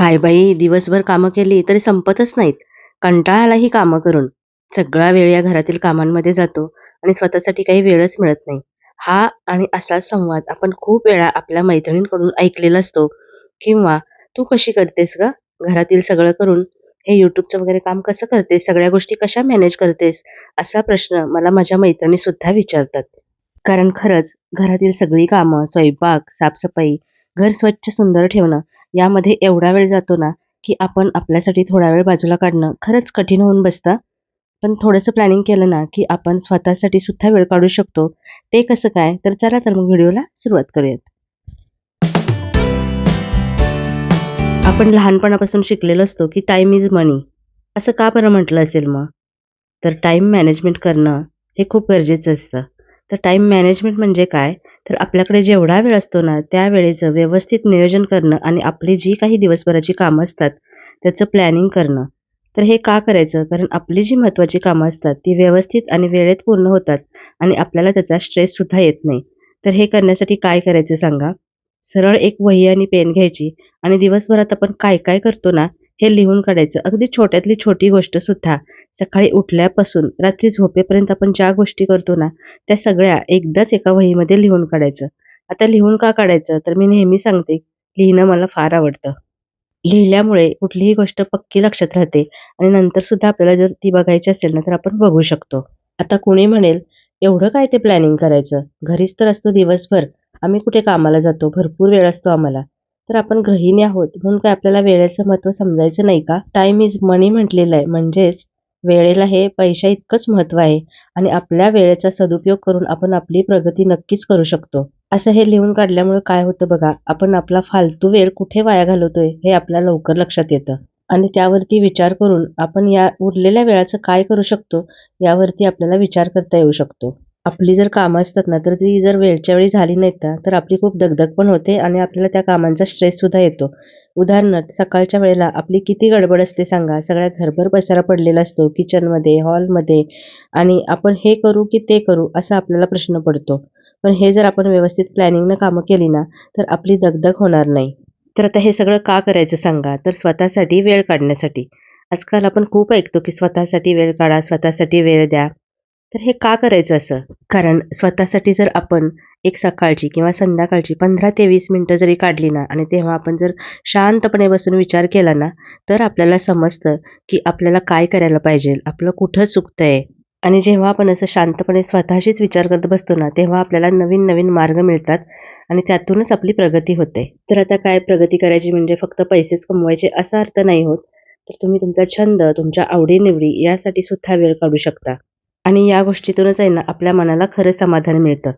काय बाई दिवसभर कामं केली तरी संपतच नाहीत. कंटाळा आला ही कामं करून. सगळा वेळ या घरातील कामांमध्ये जातो आणि स्वतःसाठी काही वेळच मिळत नाही. हा आणि असाच संवाद आपण खूप वेळा आपल्या मैत्रिणींकडून ऐकलेला असतो किंवा "तू कशी करतेस गं? घरातील सगळं करून हे यूट्यूबचं वगैरे काम कसं करतेस? सगळ्या गोष्टी कशा मॅनेज करतेस?" असा प्रश्न मला माझ्या मैत्रिणी सुद्धा विचारतात. कारण खरंच घरातील सगळी कामं, स्वयंपाक, साफसफाई, घर स्वच्छ सुंदर ठेवणं यामध्ये एवढा वेळ जातो ना, की आपण आपल्यासाठी थोडा वेळ बाजूला काढणं खरंच कठीण होऊन बसतं. पण थोडंसं प्लॅनिंग केलं ना, की आपण स्वतःसाठी सुद्धा वेळ काढू शकतो. ते कसं काय? तर चला तर मग व्हिडिओला सुरुवात करूयात. आपण लहानपणापासून शिकलेलो असतो, की टाईम इज मनी. असं का बरं म्हटलं असेल मग? तर टाईम मॅनेजमेंट करणं हे खूप गरजेचं असतं. तर टाईम मॅनेजमेंट म्हणजे काय? तर आपल्याकडे जेवढा वेळ असतो ना, त्यावेळेचं व्यवस्थित नियोजन करणं आणि आपली जी काही दिवसभराची कामं असतात, त्याचं प्लॅनिंग करणं. तर हे का करायचं? कारण आपली जी महत्त्वाची कामं असतात, ती व्यवस्थित आणि वेळेत पूर्ण होतात आणि आपल्याला त्याचा स्ट्रेससुद्धा येत नाही. तर हे करण्यासाठी काय करायचं सांगा? सरळ एक वही आणि पेन घ्यायची आणि दिवसभरात आपण काय काय करतो ना, हे लिहून काढायचं. अगदी छोट्यातली छोटी गोष्टसुद्धा सकाळी उठल्यापासून रात्री झोपेपर्यंत आपण ज्या गोष्टी करतो ना, त्या सगळ्या एकदाच एका वहीमध्ये लिहून काढायचं. आता लिहून का काढायचं? तर मी नेहमी सांगते, लिहिणं मला फार आवडतं. लिहिल्यामुळे कुठलीही गोष्ट पक्की लक्षात राहते आणि नंतर सुद्धा आपल्याला जर ती बघायची असेल ना, तर आपण बघू शकतो. आता कुणी म्हणेल, "एवढं काय ते प्लॅनिंग करायचं? घरीच तर असतो दिवसभर. आम्ही कुठे कामाला जातो? भरपूर वेळ असतो आम्हाला." तर आपण गृहिणी आहोत म्हणून काय आपल्याला वेळेचं महत्त्व समजायचं नाही का? टाईम इज मनी म्हटलेलं आहे. म्हणजेच वेळेला हे पैशाइतकंच महत्त्व आहे आणि आपल्या वेळेचा सदुपयोग करून आपण आपली प्रगती नक्कीच करू शकतो. असं हे लिहून काढल्यामुळे काय होतं बघा, आपण आपला फालतू वेळ कुठे वाया घालवतोय हे आपल्या लवकर लक्षात येतं आणि त्यावरती विचार करून आपण या उरलेल्या वेळाचं काय करू शकतो, यावरती आपल्याला विचार करता येऊ शकतो. आपली जर कामं असतात ना, तर ती जर वेळच्या वेळी झाली नाहीत ना, तर आपली खूप दगदग पण होते आणि आपल्याला त्या कामांचा स्ट्रेससुद्धा येतो. उदाहरणार्थ सकाळच्या वेळेला आपली किती गडबड असते सांगा? सगळ्या घरभर पसारा पडलेला असतो किचनमध्ये, हॉलमध्ये आणि आपण हे करू की ते करू असा आपल्याला प्रश्न पडतो. पण हे जर आपण व्यवस्थित प्लॅनिंगनं कामं केली ना, तर आपली दगदग होणार नाही. तर आता हे सगळं का करायचं सांगा? तर स्वतःसाठी वेळ काढण्यासाठी. आजकाल आपण खूप ऐकतो की स्वतःसाठी वेळ काढा, स्वतःसाठी वेळ द्या. तर हे का करायचं असं? कारण स्वतःसाठी जर आपण एक सकाळची किंवा संध्याकाळची 15 ते वीस मिनटं जरी काढली ना आणि तेव्हा आपण जर शांतपणे बसून विचार केला ना, तर आपल्याला समजतं की आपल्याला काय करायला पाहिजे, आपलं कुठं चुकतंय आणि जेव्हा आपण असं शांतपणे स्वतःशीच विचार करत बसतो ना, तेव्हा आपल्याला नवीन-नवीन मार्ग मिळतात आणि त्यातूनच आपली प्रगती होते. तर आता काय प्रगती करायची म्हणजे फक्त पैसेच कमवायचे असा अर्थ नाही होत. तर तुम्ही तुमचा छंद, तुमच्या आवडीनिवडी यासाठी सुद्धा वेळ काढू शकता आणि या गोष्टीतूनच आहे ना, आपल्या मनाला खरं समाधान मिळतं.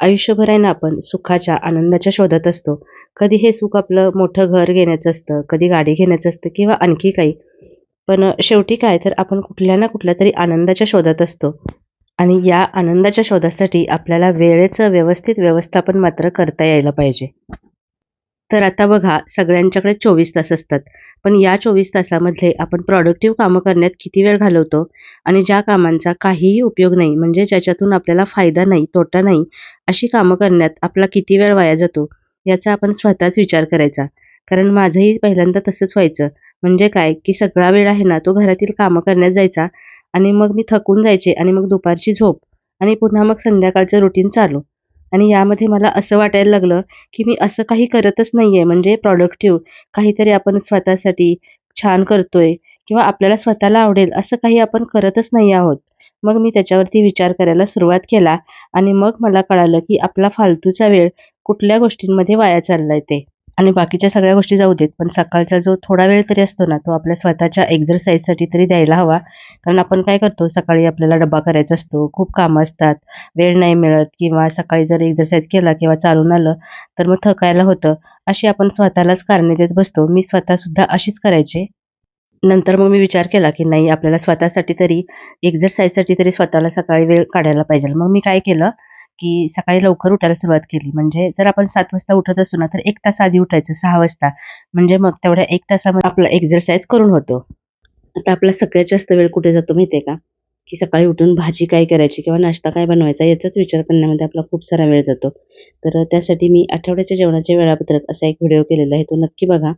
आयुष्यभर आहे ना, आपण सुखाच्या, आनंदाच्या शोधात असतो. कधी हे सुख आपलं मोठं घर घेण्याचं असतं, कधी गाडी घेण्याचं असतं किंवा आणखी काही. पण शेवटी काय तर आपण कुठल्या ना कुठल्या तरी आनंदाच्या शोधात असतो आणि या आनंदाच्या शोधासाठी आपल्याला वेळेचं व्यवस्थित व्यवस्थापन मात्र करता यायला पाहिजे. तर आता बघा, सगळ्यांच्याकडे 24 तास असतात. पण या 24 तासामधले आपण प्रॉडक्टिव्ह कामं करण्यात किती वेळ घालवतो आणि ज्या कामांचा काहीही उपयोग नाही, म्हणजे ज्याच्यातून आपल्याला फायदा नाही, तोटा नाही, अशी कामं करण्यात आपला किती वेळ वाया जातो, याचा आपण स्वतःच विचार करायचा. कारण माझंही पहिल्यांदा तसंच व्हायचं. म्हणजे काय, की सगळा वेळ आहे ना, तो घरातील कामं करण्यात जायचा आणि मग मी थकून जायचे आणि मग दुपारची झोप आणि पुन्हा मग संध्याकाळचं रुटीन चालू. आणि यामध्ये मला असं वाटायला लागलं, की मी असं काही करतच नाहीये म्हणजे प्रॉडक्टिव्ह काहीतरी आपण स्वतःसाठी छान करतोय किंवा आपल्याला स्वतःला आवडेल असं काही आपण करतच नाही आहोत. मग मी त्याच्यावरती विचार करायला सुरुवात केला आणि मग मला कळालं, की आपला फालतूचा वेळ कुठल्या गोष्टींमध्ये वाया चाललाय ते. आणि बाकीच्या सगळ्या गोष्टी जाऊ देत, पण सकाळचा जो थोडा वेळ तरी असतो ना, तो आपल्या स्वतःच्या एक्झरसाईजसाठी तरी द्यायला हवा. कारण आपण काय करतो, सकाळी आपल्याला डब्बा करायचा असतो, खूप कामं असतात, वेळ नाही मिळत किंवा सकाळी जर एक्झरसाईज केला किंवा चालून आलं, तर मग थकायला होतं. अशी आपण स्वतःलाच कारणे देत बसतो. मी स्वतःसुद्धा अशीच करायचे. नंतर मग मी विचार केला, की नाही आपल्याला स्वतःसाठी तरी एक्झरसाईजसाठी तरी स्वतःला सकाळी वेळ काढायला पाहिजे. मग मी काय केलं, की सकाळी लवकर उठायला सुरुवात केली. म्हणजे जर आपण सात वाजता उठत असू ना, तर एक तास आधी उठायचं सहा वाजता. म्हणजे मग तेवढ्या एक तासामध्ये आपला एक्झरसाईज करून होतो. आता आपला सगळ्यात जास्त वेळ कुठे जातो माहिती आहे का? की सकाळी उठून भाजी काय करायची किंवा नाश्ता काय बनवायचा याचाच विचार करण्यामध्ये आपला खूप सारा वेळ जातो. तर त्यासाठी मी आठवड्याच्या जेवणाचे वेळापत्रक असा एक व्हिडिओ केलेला आहे, तो नक्की बघा.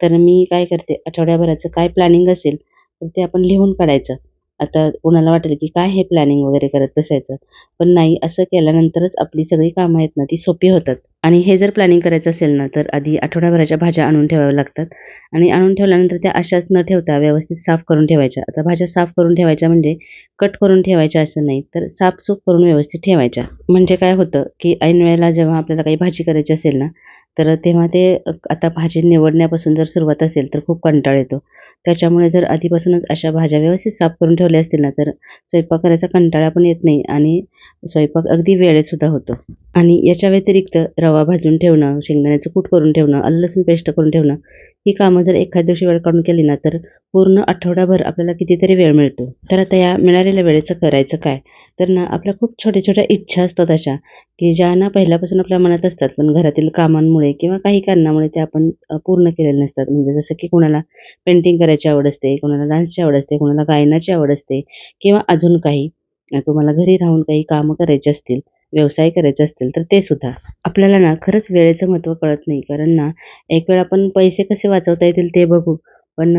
तर मी काय करते आठवड्याभराचं काय प्लॅनिंग असेल तर ते आपण लिहून काढायचं आता कोणाला वाटेल की काय हे प्लॅनिंग वगैरे करत बसायचं. पण नाही असं केल्यानंतरच आपली सगळी कामं आहेत ना ती सोपी होतात. आणि हे जर प्लॅनिंग करायचं असेल ना तर आधी आठवड्याभराच्या भाज्या आणून ठेवाव्या लागतात. आणि आणून ठेवल्यानंतर त्या अशाच न ठेवता व्यवस्थित साफ करून ठेवायच्या. आता भाज्या साफ करून ठेवायच्या म्हणजे कट करून ठेवायच्या असं नाही तर साफसूफ करून व्यवस्थित ठेवायच्या. म्हणजे काय होतं की ऐन वेळेला जेव्हा आपल्याला काही भाजी करायची असेल ना तर तेव्हा ते आता भाजी निवडण्यापासून जर सुरुवात असेल तर खूप कंटाळ येतो. त्याच्यामुळे जर आधीपासूनच अशा भाज्या व्यवस्थित साफ करून ठेवल्या असतील ना तर स्वयंपाक करायचा कंटाळा पण येत नाही आणि स्वयंपाक अगदी वेळेतसुद्धा होतो. आणि याच्या व्यतिरिक्त रवा भाजून ठेवणं शेंगदाण्याचं कूट करून ठेवणं आलं लसूण पेस्ट करून ठेवणं ही कामं जर एखाद्या दिवशी वेळ काढून केली ना तर पूर्ण आठवडाभर आपल्याला कितीतरी वेळ मिळतो. तर आता या मिळालेल्या वेळेचं करायचं काय? तर ना आपल्या खूप छोट्या छोट्या इच्छा असतात अशा की ज्या ना पहिल्यापासून आपल्या मनात असतात पण घरातील कामांमुळे किंवा काही कारणामुळे त्या आपण पूर्ण केलेल्या नसतात. म्हणजे जसं की कोणाला पेंटिंग करायची आवड असते कोणाला डान्सची आवड असते कोणाला गायनाची आवड असते किंवा अजून काही. तुम्हाला घरी राहून काही कामं करायची असतील व्यवसाय करायचे असतील तर ते सुद्धा. आपल्याला ना खरंच वेळेचं महत्त्व कळत नाही. कारण ना एक वेळ आपण पैसे कसे वाचवता येतील ते बघू. पण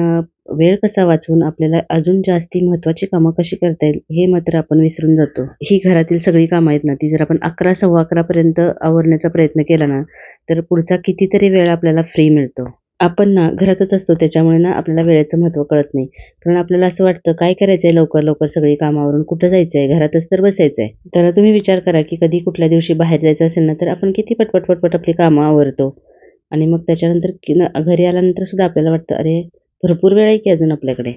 वेळ कसा वाचवून आपल्याला अजून जास्ती महत्त्वाची कामं कशी करता येईल हे मात्र आपण विसरून जातो. ही घरातील सगळी कामं आहेत ना ती जर आपण अकरा सव्वा अकरापर्यंत आवरण्याचा प्रयत्न केला ना तर पुढचा कितीतरी वेळ आपल्याला फ्री मिळतो. आपण ना घरातच असतो त्याच्यामुळे ना आपल्याला वेळेचं महत्त्व कळत नाही. कारण आपल्याला असं वाटतं काय करायचं आहे लवकर लवकर सगळी कामावरून? कुठं जायचं आहे घरातच तर बसायचं आहे तर तुम्ही विचार करा की कधी कुठल्या दिवशी बाहेर जायचं असेल ना तर आपण किती पटपट पटपट आपली कामं आवरतो. आणि मग त्याच्यानंतर न- घरी आल्यानंतर सुद्धा आपल्याला वाटतं अरे भरपूर वेळ आहे की अजून आपल्याकडे.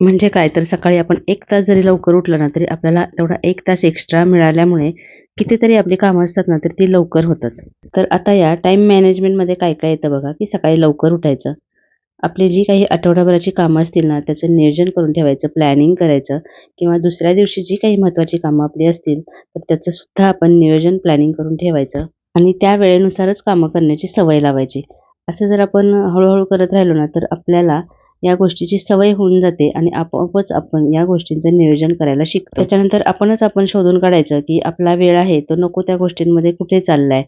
म्हणजे काय? तर सकाळी आपण एक तास जरी लवकर उठलं ना तरी आपल्याला तेवढा एक तास एक्स्ट्रा मिळाल्यामुळे कितीतरी आपली कामं असतात ना तर ती लवकर होतात. तर आता या टाईम मॅनेजमेंटमध्ये काय काय येतं बघा की सकाळी लवकर उठायचं. आपली जी काही आठवडाभराची कामं असतील ना त्याचं नियोजन करून ठेवायचं प्लॅनिंग करायचं किंवा दुसऱ्या दिवशी जी काही महत्त्वाची कामं आपली असतील तर त्याचं सुद्धा आपण नियोजन प्लॅनिंग करून ठेवायचं. आणि त्या वेळेनुसारच कामं करण्याची सवय लावायची. असं जर आपण हळूहळू करत राहिलो ना तर आपल्याला या गोष्टीची सवय होऊन जाते आणि आपोआपच आपण या गोष्टींचं नियोजन करायला शिकतो. त्याच्यानंतर आपणच आपण शोधून काढायचं की आपला वेळ आहे तो नको त्या गोष्टींमध्ये कुठे चाललाय.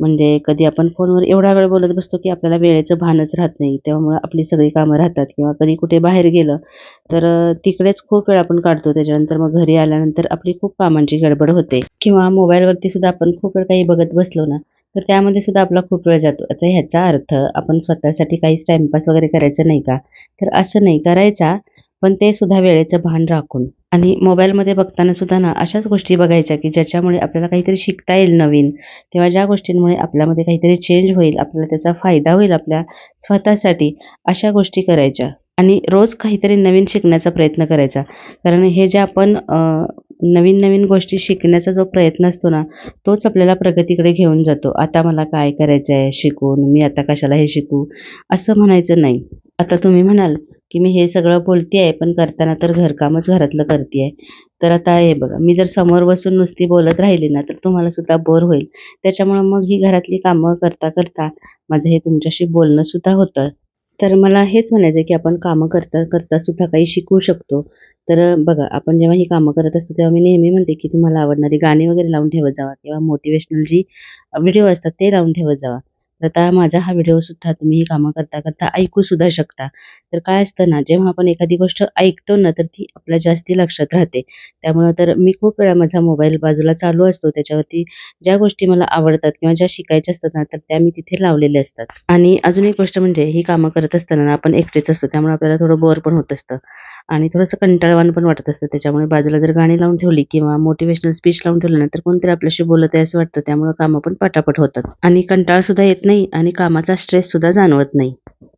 म्हणजे कधी आपण फोनवर एवढा वेळ बोलत बसतो की आपल्याला वेळेचं भानच राहत नाही. त्यामुळे आपली सगळी कामं राहतात किंवा कधी कुठे बाहेर गेलं तर तिकडेच खूप वेळ आपण काढतो. त्याच्यानंतर मग घरी आल्यानंतर आपली खूप कामांची गडबड होते. किंवा मोबाईलवरती सुद्धा आपण खूप वेळ काही बघत बसलो ना तर त्यामध्ये सुद्धा आपला खूप वेळ जातो. आता ह्याचा अर्थ आपण स्वतःसाठी काहीच टाइमपास वगैरे करायचं नाही का? तर असं नाही करायचा पण ते सुद्धा वेळेचं भान राखून. आणि मोबाईलमध्ये बघताना सुद्धा ना अशाच गोष्टी बघायच्या की ज्याच्यामुळे आपल्याला काहीतरी शिकता येईल नवीन किंवा ज्या गोष्टींमुळे आपल्यामध्ये काहीतरी चेंज होईल आपल्याला त्याचा फायदा होईल आपल्या स्वतःसाठी अशा गोष्टी करायच्या. आणि रोज काहीतरी नवीन शिकण्याचा प्रयत्न करायचा. कारण हे जे आपण नवीन नवीन गोष्टी शिकण्याचा जो प्रयत्न असतो ना तोच आपल्याला प्रगतीकडे घेऊन जातो. आता मला काय करायचं आहे शिकून? मी आता कशाला हे शिकू? असं म्हणायचं नाही. आता तुम्ही म्हणाल की मी हे सगळं बोलते आहे पण करताना तर घरकामच घरातलं करते आहे तर आता हे बघा मी जर समोर बसून नुसती बोलत राहिली ना तर तुम्हाला सुद्धा बोर होईल. त्याच्यामुळं मग ही घरातली कामं करता करता माझं हे तुमच्याशी बोलणं सुद्धा होतं. तर मला हेच म्हणायचं आहे की आपण कामं करता करता सुद्धा काही शिकू शकतो. तर बघा आपण जेव्हा ही कामं करत असतो तेव्हा मी नेहमी म्हणते की तुम्हाला आवडणारी गाणी वगैरे लावून ठेवत जावा किंवा मोटिवेशनल जी व्हिडिओ असतात ते लावून ठेवत जावा. आता माझा हा व्हिडिओ सुद्धा तुम्ही ही कामं करता करता ऐकू सुद्धा शकता. तर काय असतं ना जेव्हा आपण एखादी गोष्ट ऐकतो ना तर ती आपल्या जास्ती लक्षात राहते. त्यामुळं तर मी खूप वेळा माझा मोबाईल बाजूला चालू असतो. त्याच्यावरती ज्या गोष्टी मला आवडतात किंवा ज्या शिकायच्या असतात ना तर त्या मी तिथे लावलेल्या असतात. आणि अजून एक गोष्ट म्हणजे ही कामं करत असताना ना आपण एकटेच असतो. त्यामुळे आपल्याला थोडं बोर पण होत असतं. आणि थोडंसं कंटाळवाण पण वाटत असतं. त्याच्यामुळे बाजूला जर गाणी लावून ठेवली किंवा मोटिवेशनल स्पीच लावून ठेवलं ना तर कोणतरी आपल्याशी बोलत आहे असं वाटतं. त्यामुळे कामं पण पटापट होतात. आणि कंटाळ सुद्धा येत नाही. नाही आणि कामाचा स्ट्रेस सुद्धा जाणवत नाही.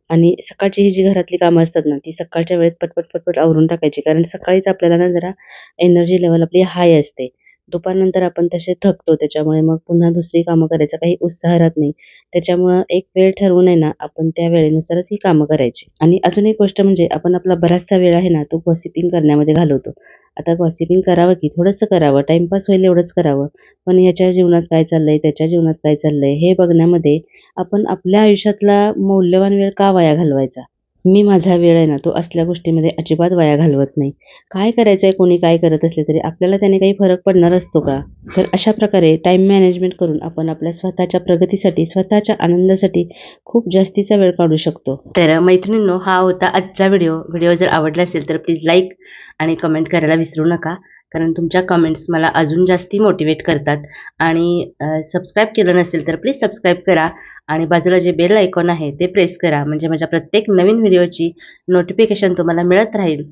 आणि सकाळची ही जी घरातली कामं असतात ना ती सकाळच्या वेळेत पटपट पटपट आवरून टाकायची. कारण सकाळीच आपल्याला ना जरा एनर्जी लेवल आपली हाय असते. दुपारनंतर आपण तसे थकतो त्याच्यामुळे मग पुन्हा दुसरी कामं करायचा काही उत्साह राहत नाही. त्याच्यामुळं एक वेळ ठरवून आहे ना आपण त्या वेळेनुसारच ही कामं करायची. आणि अजून एक गोष्ट म्हणजे आपण आपला बराचसा वेळ आहे ना तो गॉसिपिंग करण्यामध्ये घालवतो. आता गॉसिपिंग करावं की थोडंसं करावं टाइमपास होईल एवढंच करावं. पण याच्या जीवनात काय चाललंय त्याच्या जीवनात काय चाललंय हे बघण्यामध्ये आपण आपल्या आयुष्यातला मौल्यवान वेळ का वाया घालवायचा? मी माझा वेळ आहे ना तो असल्या गोष्टीमध्ये अजिबात वाया घालवत नाही. काय करायचं आहे कोणी काय करत असले तरी आपल्याला त्याने काही फरक पडणार असतो का? तर अशा प्रकारे टाईम मॅनेजमेंट करून आपण आपल्या स्वतःच्या प्रगतीसाठी स्वतःच्या आनंदासाठी खूप जास्तीचा वेळ काढू शकतो. तर मैत्रिणींनो हा होता आजचा व्हिडिओ व्हिडिओ जर आवडला असेल तर प्लीज लाईक आणि कमेंट करायला विसरू नका. कारण तुमच्या कमेंट्स मला अजून जास्ती मोटिवेट करतात. आणि सबस्क्राईब केलं नसेल तर प्लीज सबस्क्राईब करा आणि बाजूला जे बेल आयकॉन आहे ते प्रेस करा. म्हणजे माझ्या प्रत्येक नवीन व्हिडिओची नोटिफिकेशन तुम्हाला मिळत राहील.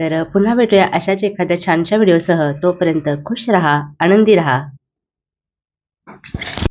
तर पुन्हा भेटूया अशाच एखाद्या छानशा व्हिडिओसह तोपर्यंत खुश रहा आनंदी रहा.